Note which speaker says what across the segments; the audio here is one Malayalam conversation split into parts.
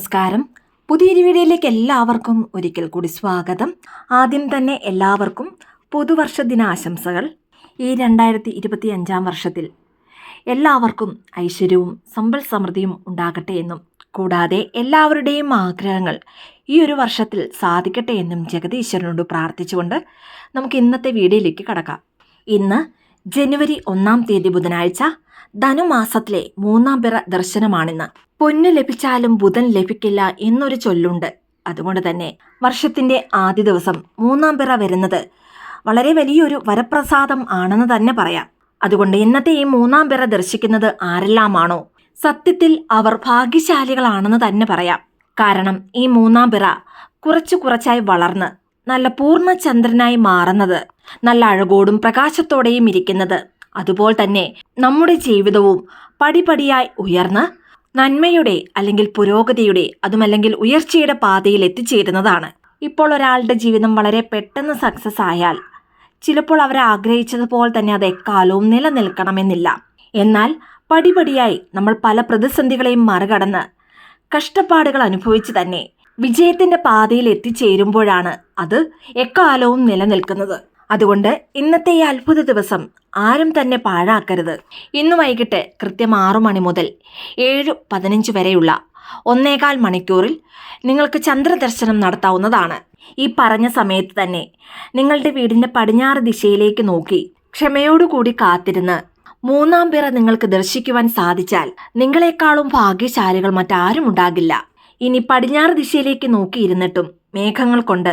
Speaker 1: നമസ്കാരം. പുതിയൊരു വീഡിയോയിലേക്ക് എല്ലാവർക്കും ഒരിക്കൽ കൂടി സ്വാഗതം. ആദ്യം തന്നെ എല്ലാവർക്കും പുതുവർഷ ദിനാശംസകൾ. ഈ രണ്ടായിരത്തി ഇരുപത്തി അഞ്ചാം വർഷത്തിൽ എല്ലാവർക്കും ഐശ്വര്യവും സമ്പൽ സമൃദ്ധിയും ഉണ്ടാകട്ടെ എന്നും കൂടാതെ എല്ലാവരുടെയും ആഗ്രഹങ്ങൾ ഈ ഒരു വർഷത്തിൽ സാധിക്കട്ടെ എന്നും ജഗതീശ്വരനോട് പ്രാർത്ഥിച്ചുകൊണ്ട് നമുക്ക് ഇന്നത്തെ വീഡിയോയിലേക്ക് കടക്കാം. ഇന്ന് ജനുവരി ഒന്നാം തീയതി ബുധനാഴ്ച ധനുമാസത്തിലെ മൂന്നാം പിറ ദർശനമാണിന്ന്. പൊന്ന് ലഭിച്ചാലും ബുധൻ ലഭിക്കില്ല എന്നൊരു ചൊല്ലുണ്ട്. അതുകൊണ്ട് തന്നെ വർഷത്തിന്റെ ആദ്യ ദിവസം മൂന്നാം പിറ വരുന്നത് വളരെ വലിയൊരു വരപ്രസാദം ആണെന്ന് തന്നെ പറയാം. അതുകൊണ്ട് ഇന്നത്തെ ഈ മൂന്നാം പിറ ദർശിക്കുന്നത് ആരെല്ലാമാണോ? സത്യത്തിൽ അവർ ഭാഗ്യശാലികളാണെന്ന് തന്നെ പറയാം. കാരണം ഈ മൂന്നാം പിറ കുറച്ചു കുറച്ചായി വളർന്ന് നല്ല പൂർണ ചന്ദ്രനായി മാറുന്നത് നല്ല അഴകോടും പ്രകാശത്തോടെയും ഇരിക്കുന്നത്. അതുപോലെ തന്നെ നമ്മുടെ ജീവിതവും പടിപടിയായി ഉയർന്ന് നന്മയുടെ അല്ലെങ്കിൽ പുരോഗതിയുടെ അതുമല്ലെങ്കിൽ ഉയർച്ചയുടെ പാതയിൽ എത്തിച്ചേരുന്നതാണ്. ഇപ്പോൾ ഒരാളുടെ ജീവിതം വളരെ പെട്ടെന്ന് സക്സസ് ആയാൽ ചിലപ്പോൾ അവർ ആഗ്രഹിച്ചതുപോലെ തന്നെ അത് എക്കാലവും നിലനിൽക്കണമെന്നില്ല. എന്നാൽ പടിപടിയായി നമ്മൾ പല പ്രതിസന്ധികളെയും മറികടന്ന് കഷ്ടപ്പാടുകൾ അനുഭവിച്ച് തന്നെ വിജയത്തിന്റെ പാതയിൽ എത്തിച്ചേരുമ്പോഴാണ് അത് എക്കാലവും നിലനിൽക്കുന്നത്. അതുകൊണ്ട് ഇന്നത്തെ ഈ അത്ഭുത ദിവസം ആരും തന്നെ പാഴാക്കരുത്. ഇന്ന് വൈകിട്ട് കൃത്യം ആറു മണി മുതൽ ഏഴ് പതിനഞ്ച് വരെയുള്ള ഒന്നേകാൽ മണിക്കൂറിൽ നിങ്ങൾക്ക് ചന്ദ്രദർശനം നടത്താവുന്നതാണ്. ഈ പറഞ്ഞ സമയത്ത് തന്നെ നിങ്ങളുടെ വീടിന്റെ പടിഞ്ഞാറ് ദിശയിലേക്ക് നോക്കി ക്ഷമയോടുകൂടി കാത്തിരുന്ന് മൂന്നാം പിറ നിങ്ങൾക്ക് ദർശിക്കുവാൻ സാധിച്ചാൽ നിങ്ങളെക്കാളും ഭാഗ്യശാലികൾ മറ്റാരും ഉണ്ടാകില്ല ഇനി പടിഞ്ഞാറ് ദിശയിലേക്ക് നോക്കിയിരുന്നിട്ടും മേഘങ്ങൾ കൊണ്ട്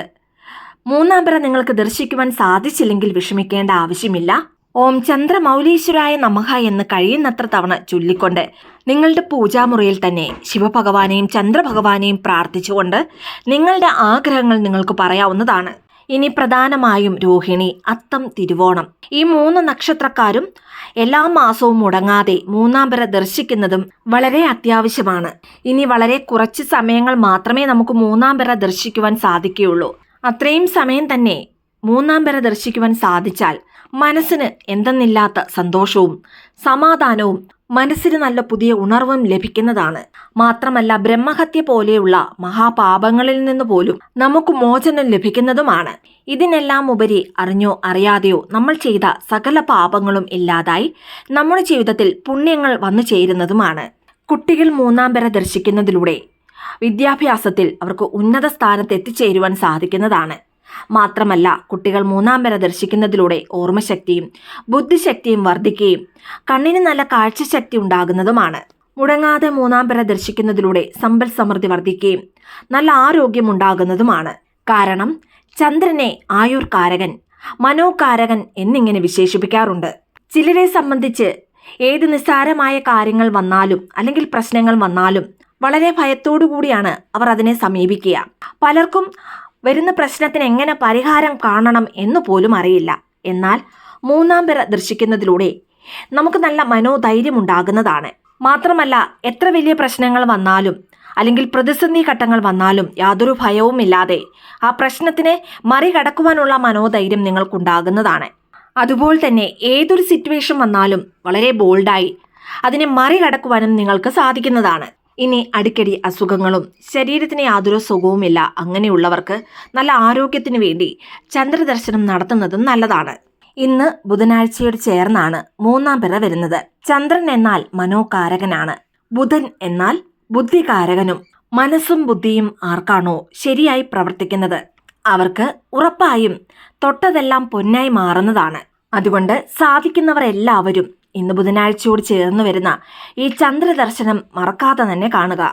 Speaker 1: മൂന്നാം പിറ നിങ്ങൾക്ക് ദർശിക്കുവാൻ സാധിച്ചില്ലെങ്കിൽ വിഷമിക്കേണ്ട ആവശ്യമില്ല. ഓം ചന്ദ്ര ചന്ദ്രമൗലീശ്വരായ നമഹ എന്ന് കഴിയുന്നത്ര തവണ ചൊല്ലിക്കൊണ്ട് നിങ്ങളുടെ പൂജാമുറിയിൽ തന്നെ ശിവഭഗവാനെയും ചന്ദ്രഭഗവാനെയും പ്രാർത്ഥിച്ചുകൊണ്ട് നിങ്ങളുടെ ആഗ്രഹങ്ങൾ നിങ്ങൾക്ക് പറയാവുന്നതാണ്. ഇനി പ്രധാനമായും രോഹിണി അത്തം തിരുവോണം. ഈ മൂന്ന് നക്ഷത്രക്കാരും എല്ലാ മാസവും മുടങ്ങാതെ മൂന്നാം പിറ ദർശിക്കുന്നതും വളരെ അത്യാവശ്യമാണ്. ഇനി വളരെ കുറച്ച് സമയങ്ങൾ മാത്രമേ നമുക്ക് മൂന്നാം പിറ ദർശിക്കുവാൻ സാധിക്കുകയുള്ളൂ. അത്രയും സമയം തന്നെ മൂന്നാം പേരെ ദർശിക്കുവാൻ സാധിച്ചാൽ മനസ്സിന് എന്തെന്നില്ലാത്ത സന്തോഷവും സമാധാനവും മനസ്സിന് നല്ല പുതിയ ഉണർവും ലഭിക്കുന്നതാണ്. മാത്രമല്ല ബ്രഹ്മഹത്യ പോലെയുള്ള മഹാപാപങ്ങളിൽ നിന്ന് പോലും നമുക്ക് മോചനം ലഭിക്കുന്നതുമാണ്. ഇതിനെല്ലാം ഉപരി അറിഞ്ഞോ അറിയാതെയോ നമ്മൾ ചെയ്ത സകല പാപങ്ങളും ഇല്ലാതായി നമ്മുടെ ജീവിതത്തിൽ പുണ്യങ്ങൾ വന്നു ചേരുന്നതുമാണ്. കുട്ടികൾ മൂന്നാം പേരെ ദർശിക്കുന്നതിലൂടെ വിദ്യാഭ്യാസത്തിൽ അവർക്ക് ഉന്നത സ്ഥാനത്ത് എത്തിച്ചേരുവാൻ സാധിക്കുന്നതാണ്. മാത്രമല്ല കുട്ടികൾ മൂന്നാം വര ദർശിക്കുന്നതിലൂടെ ഓർമ്മശക്തിയും ബുദ്ധിശക്തിയും വർദ്ധിക്കുകയും കണ്ണിന് നല്ല കാഴ്ചശക്തി ഉണ്ടാകുന്നതുമാണ്. മുടങ്ങാതെ മൂന്നാം വര ദർശിക്കുന്നതിലൂടെ സമ്പൽ സമൃദ്ധി വർദ്ധിക്കുകയും നല്ല ആരോഗ്യം ഉണ്ടാകുന്നതുമാണ്. കാരണം ചന്ദ്രനെ ആയുർകാരകൻ മനോകാരകൻ എന്നിങ്ങനെ വിശേഷിപ്പിക്കാറുണ്ട്. ചിലരെ സംബന്ധിച്ച് ഏത് നിസ്സാരമായ കാര്യങ്ങൾ വന്നാലും അല്ലെങ്കിൽ പ്രശ്നങ്ങൾ വന്നാലും വളരെ കൂടിയാണ് അവർ അതിനെ സമീപിക്കുക. പലർക്കും വരുന്ന പ്രശ്നത്തിന് എങ്ങനെ പരിഹാരം കാണണം എന്ന് പോലും അറിയില്ല. എന്നാൽ മൂന്നാം പിറ ദർശിക്കുന്നതിലൂടെ നമുക്ക് നല്ല മനോധൈര്യം ഉണ്ടാകുന്നതാണ്. മാത്രമല്ല എത്ര വലിയ പ്രശ്നങ്ങൾ വന്നാലും അല്ലെങ്കിൽ പ്രതിസന്ധി ഘട്ടങ്ങൾ വന്നാലും യാതൊരു ഭയവുമില്ലാതെ ആ പ്രശ്നത്തിനെ മറികടക്കുവാനുള്ള മനോധൈര്യം നിങ്ങൾക്കുണ്ടാകുന്നതാണ്. അതുപോലെ തന്നെ ഏതൊരു സിറ്റുവേഷൻ വന്നാലും വളരെ ബോൾഡായി അതിനെ മറികടക്കുവാനും നിങ്ങൾക്ക് സാധിക്കുന്നതാണ്. ഇനി അടിക്കടി അസുഖങ്ങളും ശരീരത്തിന് യാതൊരു സുഖവുമില്ല. അങ്ങനെയുള്ളവർക്ക് നല്ല ആരോഗ്യത്തിന് വേണ്ടി ചന്ദ്രദർശനം നടത്തുന്നതും നല്ലതാണ്. ഇന്ന് ബുധനാഴ്ചയോട് ചേർന്നാണ് മൂന്നാം പിറ വരുന്നത്. ചന്ദ്രൻ എന്നാൽ മനോകാരകനാണ്. ബുധൻ എന്നാൽ ബുദ്ധികാരകനും. മനസ്സും ബുദ്ധിയും ആർക്കാണോ ശരിയായി പ്രവർത്തിക്കുന്നത്? അവർക്ക് ഉറപ്പായും തൊട്ടതെല്ലാം പൊന്നായി മാറുന്നതാണ്. അതുകൊണ്ട് സാധിക്കുന്നവർ എല്ലാവരും ഇന്ന് ബുധനാഴ്ചയോട് ചേർന്ന് വരുന്ന ഈ ചന്ദ്രദർശനം മറക്കാതെ തന്നെ കാണുക.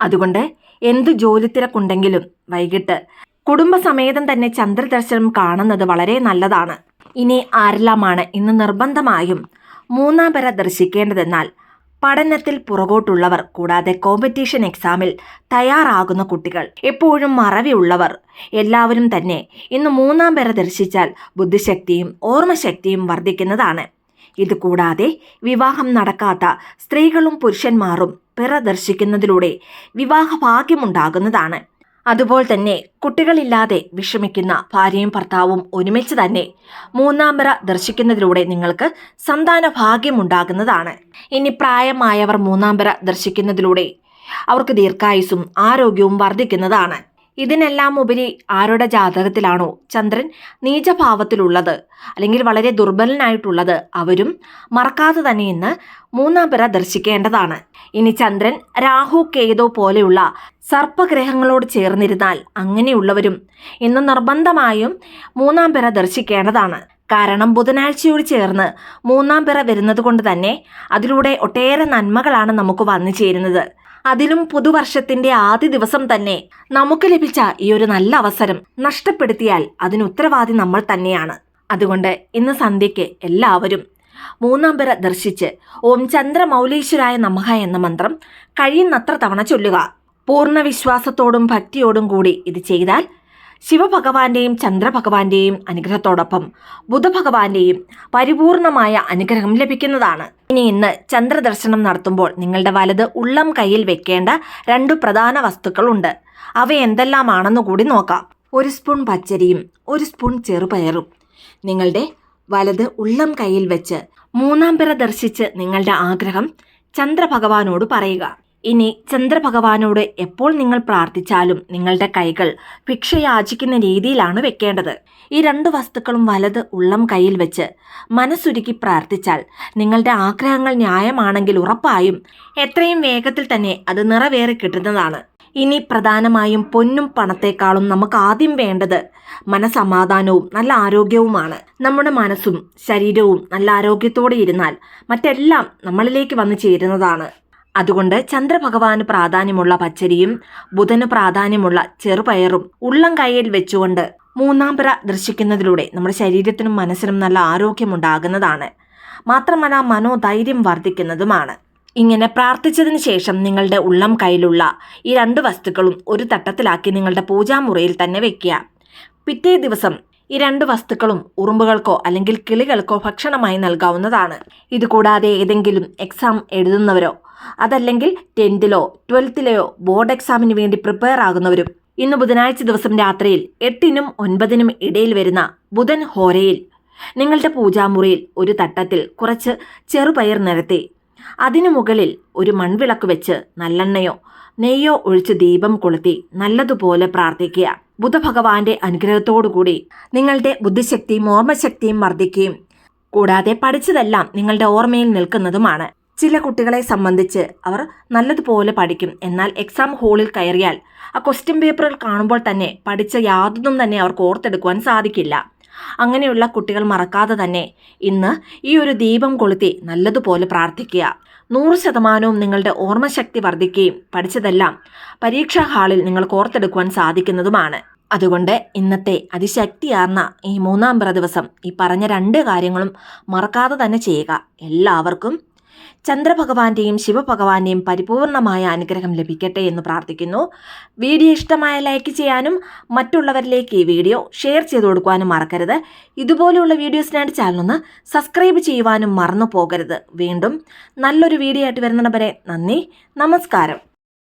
Speaker 1: അതുകൊണ്ട് എന്തു ജോലി തിരക്കുണ്ടെങ്കിലും വൈകിട്ട് കുടുംബസമേതം തന്നെ ചന്ദ്രദർശനം കാണുന്നത് വളരെ നല്ലതാണ്. ഇനി ആരെല്ലാമാണ് ഇന്ന് നിർബന്ധമായും മൂന്നാം പേര ദർശിക്കേണ്ടതെന്നാൽ പഠനത്തിൽ പുറകോട്ടുള്ളവർ കൂടാതെ കോമ്പറ്റീഷൻ എക്സാമിൽ തയ്യാറാകുന്ന കുട്ടികൾ എപ്പോഴും മറവിയുള്ളവർ എല്ലാവരും തന്നെ ഇന്ന് മൂന്നാം പേര ദർശിച്ചാൽ ബുദ്ധിശക്തിയും ഓർമ്മശക്തിയും വർദ്ധിക്കുന്നതാണ്. ഇതുകൂടാതെ വിവാഹം നടക്കാത്ത സ്ത്രീകളും പുരുഷന്മാരും പിറ ദർശിക്കുന്നതിലൂടെ വിവാഹ ഭാഗ്യമുണ്ടാകുന്നതാണ് അതുപോലെ തന്നെ കുട്ടികളില്ലാതെ വിഷമിക്കുന്ന ഭാര്യയും ഭർത്താവും ഒരുമിച്ച് തന്നെ മൂന്നാം പിറ ദർശിക്കുന്നതിലൂടെ നിങ്ങൾക്ക് സന്താന ഭാഗ്യമുണ്ടാകുന്നതാണ് ഇനി പ്രായമായവർ മൂന്നാം പിറ ദർശിക്കുന്നതിലൂടെ അവർക്ക് ദീർഘായുസും ആരോഗ്യവും വർദ്ധിക്കുന്നതാണ്. ഇതിനെല്ലാം ഉപരി ആരുടെ ജാതകത്തിലാണോ ചന്ദ്രൻ നീചഭാവത്തിലുള്ളത് അല്ലെങ്കിൽ വളരെ ദുർബലനായിട്ടുള്ളത് അവരും മറക്കാതെ തന്നെ ഇന്ന് മൂന്നാം പിറ ദർശിക്കേണ്ടതാണ്. ഇനി ചന്ദ്രൻ രാഹു കേതു പോലെയുള്ള സർപ്പഗ്രഹങ്ങളോട് ചേർന്നിരുന്നാൽ അങ്ങനെയുള്ളവരും ഇന്ന് നിർബന്ധമായും മൂന്നാം പിറ ദർശിക്കേണ്ടതാണ്. കാരണം ബുധനാഴ്ചയോട് ചേർന്ന് മൂന്നാം പിറ വരുന്നത് കൊണ്ട് തന്നെ അതിലൂടെ ഒട്ടേറെ നന്മകളാണ് നമുക്ക് വന്നു ചേരുന്നത്. അതിലും പുതുവർഷത്തിന്റെ ആദ്യ ദിവസം തന്നെ നമുക്ക് ലഭിച്ച ഈ ഒരു നല്ല അവസരം നഷ്ടപ്പെടുത്തിയാൽ അതിന് ഉത്തരവാദി നമ്മൾ തന്നെയാണ്. അതുകൊണ്ട് ഇന്ന് സന്ധ്യയ്ക്ക് എല്ലാവരും മൂന്നാം പിറ ദർശിച്ച് ഓം ചന്ദ്രമൗലീശ്വരായ നമഹ എന്ന മന്ത്രം കഴിയുന്നത്ര തവണ ചൊല്ലുക. പൂർണ വിശ്വാസത്തോടും ഭക്തിയോടും കൂടി ഇത് ചെയ്താൽ ശിവഭഗവാന്റെയും ചന്ദ്രഭഗവാന്റെയും അനുഗ്രഹത്തോടൊപ്പം ബുധഭഗവാന്റെയും പരിപൂർണമായ അനുഗ്രഹം ലഭിക്കുന്നതാണ്. ഇനി ഇന്ന് ചന്ദ്രദർശനം നടത്തുമ്പോൾ നിങ്ങളുടെ വലത് ഉള്ളം കയ്യിൽ വെക്കേണ്ട രണ്ടു പ്രധാന വസ്തുക്കളുണ്ട്. അവ എന്തെല്ലാമാണെന്ന് കൂടി നോക്കാം. ഒരു സ്പൂൺ പച്ചരിയും ഒരു സ്പൂൺ ചെറുപയറും. നിങ്ങളുടെ വലത് ഉള്ളം കയ്യിൽ വെച്ച് മൂന്നാം പിറ ദർശിച്ച് നിങ്ങളുടെ ആഗ്രഹം ചന്ദ്രഭഗവാനോട് പറയുക. ഇനി ചന്ദ്രഭഗവാനോട് എപ്പോൾ നിങ്ങൾ പ്രാർത്ഥിച്ചാലും നിങ്ങളുടെ കൈകൾ ഭിക്ഷയാചിക്കുന്ന രീതിയിലാണ് വെക്കേണ്ടത്. ഈ രണ്ട് വസ്തുക്കളും വലത് ഉള്ളം കയ്യിൽ വെച്ച് മനസ്സുരുക്കി പ്രാർത്ഥിച്ചാൽ നിങ്ങളുടെ ആഗ്രഹങ്ങൾ ന്യായമാണെങ്കിൽ ഉറപ്പായും എത്രയും വേഗത്തിൽ തന്നെ അത് നിറവേറി കിട്ടുന്നതാണ്. ഇനി പ്രധാനമായും പൊന്നും പണത്തെക്കാളും നമുക്ക് ആദ്യം വേണ്ടത് മനസമാധാനവും നല്ല ആരോഗ്യവുമാണ്. നമ്മുടെ മനസ്സും ശരീരവും നല്ല ആരോഗ്യത്തോടെ ഇരുന്നാൽ മറ്റെല്ലാം നമ്മളിലേക്ക് വന്നു ചേരുന്നതാണ്. അതുകൊണ്ട് ചന്ദ്രഭഗവാന് പ്രാധാന്യമുള്ള പച്ചരിയും ബുധന് പ്രാധാന്യമുള്ള ചെറുപയറും ഉള്ളം കൈയിൽ വെച്ചുകൊണ്ട് മൂന്നാം പിറ ദർശിക്കുന്നതിലൂടെ നമ്മുടെ ശരീരത്തിനും മനസ്സിനും നല്ല ആരോഗ്യമുണ്ടാകുന്നതാണ്. മാത്രമല്ല മനോധൈര്യം വർദ്ധിക്കുന്നതുമാണ്. ഇങ്ങനെ പ്രാർത്ഥിച്ചതിന് ശേഷം നിങ്ങളുടെ ഉള്ളം കയ്യിലുള്ള ഈ രണ്ട് വസ്തുക്കളും ഒരു തട്ടത്തിലാക്കി നിങ്ങളുടെ പൂജാമുറിയിൽ തന്നെ വെക്കുക. പിറ്റേ ദിവസം ഈ രണ്ട് വസ്തുക്കളും ഉറുമ്പുകൾക്കോ അല്ലെങ്കിൽ കിളികൾക്കോ ഭക്ഷണമായി നൽകാവുന്നതാണ്. ഇതുകൂടാതെ ഏതെങ്കിലും എക്സാം എഴുതുന്നവരോ അതല്ലെങ്കിൽ ടെൻത്തിലോ ട്വൽത്തിലെയോ ബോർഡ് എക്സാമിന് വേണ്ടി പ്രിപ്പയർ ആകുന്നവരും ഇന്ന് ബുധനാഴ്ച ദിവസം രാത്രിയിൽ എട്ടിനും ഒൻപതിനും ഇടയിൽ വരുന്ന ബുധൻ ഹോരയിൽ നിങ്ങളുടെ പൂജാമുറിയിൽ ഒരു തട്ടത്തിൽ കുറച്ച് ചെറുപയർ നിരത്തി അതിനു മുകളിൽ ഒരു മൺവിളക്ക് വെച്ച് നല്ലെണ്ണയോ നെയ്യോ ഒഴിച്ച് ദീപം കൊളുത്തി നല്ലതുപോലെ പ്രാർത്ഥിക്കുക. ബുധഭഗവാന്റെ അനുഗ്രഹത്തോടുകൂടി നിങ്ങളുടെ ബുദ്ധിശക്തിയും ഓർമ്മശക്തിയും വർദ്ധിക്കുകയും കൂടാതെ പഠിച്ചതെല്ലാം നിങ്ങളുടെ ഓർമ്മയിൽ നിൽക്കുന്നതുമാണ്. ചില കുട്ടികളെ സംബന്ധിച്ച് അവർ നല്ലതുപോലെ പഠിക്കും. എന്നാൽ എക്സാം ഹാളിൽ കയറിയാൽ ആ ക്വസ്റ്റ്യൻ പേപ്പറുകൾ കാണുമ്പോൾ തന്നെ പഠിച്ച യാതൊന്നും തന്നെ അവർക്ക് ഓർത്തെടുക്കുവാൻ സാധിക്കില്ല. അങ്ങനെയുള്ള കുട്ടികൾ മറക്കാതെ തന്നെ ഇന്ന് ഈ ഒരു ദീപം കൊളുത്തി നല്ലതുപോലെ പ്രാർത്ഥിക്കുക. നൂറ് ശതമാനവും നിങ്ങളുടെ ഓർമ്മശക്തി വർദ്ധിക്കുകയും പഠിച്ചതെല്ലാം പരീക്ഷാ ഹാളിൽ നിങ്ങൾക്ക് ഓർത്തെടുക്കുവാൻ സാധിക്കുന്നതുമാണ്. അതുകൊണ്ട് ഇന്നത്തെ അതിശക്തിയാർന്ന ഈ മൂന്നാം ദിവസം ഈ പറഞ്ഞ രണ്ട് കാര്യങ്ങളും മറക്കാതെ തന്നെ ചെയ്യുക. എല്ലാവർക്കും ചന്ദ്രഭഗവാന്റെയും ശിവഭഗവാന്റെയും പരിപൂർണമായ അനുഗ്രഹം ലഭിക്കട്ടെ എന്ന് പ്രാർത്ഥിക്കുന്നു. വീഡിയോ ഇഷ്ടമായ ലൈക്ക് ചെയ്യാനും മറ്റുള്ളവരിലേക്ക് ഈ വീഡിയോ ഷെയർ ചെയ്തു കൊടുക്കുവാനും മറക്കരുത്. ഇതുപോലെയുള്ള വീഡിയോസിനായിട്ട് ചാനലൊന്ന് സബ്സ്ക്രൈബ് ചെയ്യുവാനും മറന്നു പോകരുത്. വീണ്ടും നല്ലൊരു വീഡിയോ ആയിട്ട് വരുന്നവരെ നന്ദി. നമസ്കാരം.